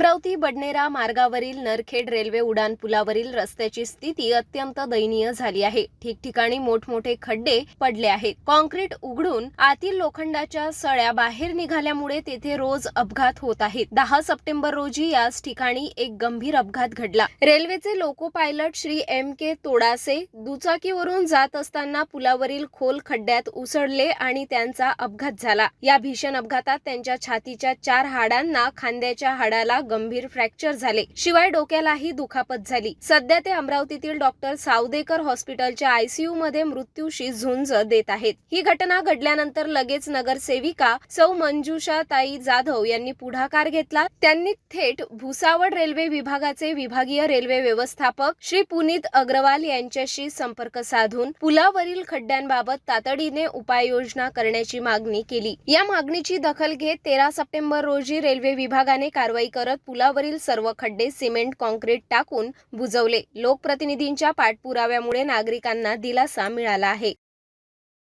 अमरावती बडनेरा मार्गावरील नरखेड रेल्वे उड्डाणपुलावरील रस्त्याची स्थिती अत्यंत दयनीय झाली आहे. ठिकठिकाणी मोठमोठे खड्डे पडले आहेत. कॉन्क्रीट उघडून आतील लोखंडाच्या सळ्या बाहेर निघाल्यामुळे तेथे रोज अपघात होत आहेत. दहा सप्टेंबर रोजी याच ठिकाणी एक गंभीर अपघात घडला. रेल्वेचे loco pilot Shri M K Todase दुचाकीवरून जात असताना पुलावरील खोल खड्ड्यात उसळले आणि त्यांचा अपघात झाला. या भीषण अपघातात त्यांच्या छातीच्या चार हाडांना खांद्याच्या हाडाला गंभीर फ्रॅक्चर झाले. शिवाय डोक्यालाही दुखापत झाली. सध्या ते अमरावतीतील डॉक्टर सावदेकर हॉस्पिटलच्या आयसीयू मध्ये मृत्यूशी झुंज देत आहेत. ही घटना घडल्यानंतर लगेच नगरसेविका सौ मंजुषा ताई जाधव यांनी पुढाकार घेतला. त्यांनी थेट भुसावळ रेल्वे विभागाचे विभागीय रेल्वे व्यवस्थापक श्री पुनीत अग्रवाल यांच्याशी संपर्क साधून पुलावरील खड्ड्यांबाबत तातडीने उपाययोजना करण्याची मागणी केली. या मागणीची दखल घेत तेरा सप्टेंबर रोजी रेल्वे विभागाने कारवाई करत पुलावरील सर्व खड्डे सिमेंट कॉन्क्रीट टाकून बुजवले. लोकप्रतिनिधींच्या पाठपुराव्यामुळे नागरिकांना दिलासा मिळाला आहे.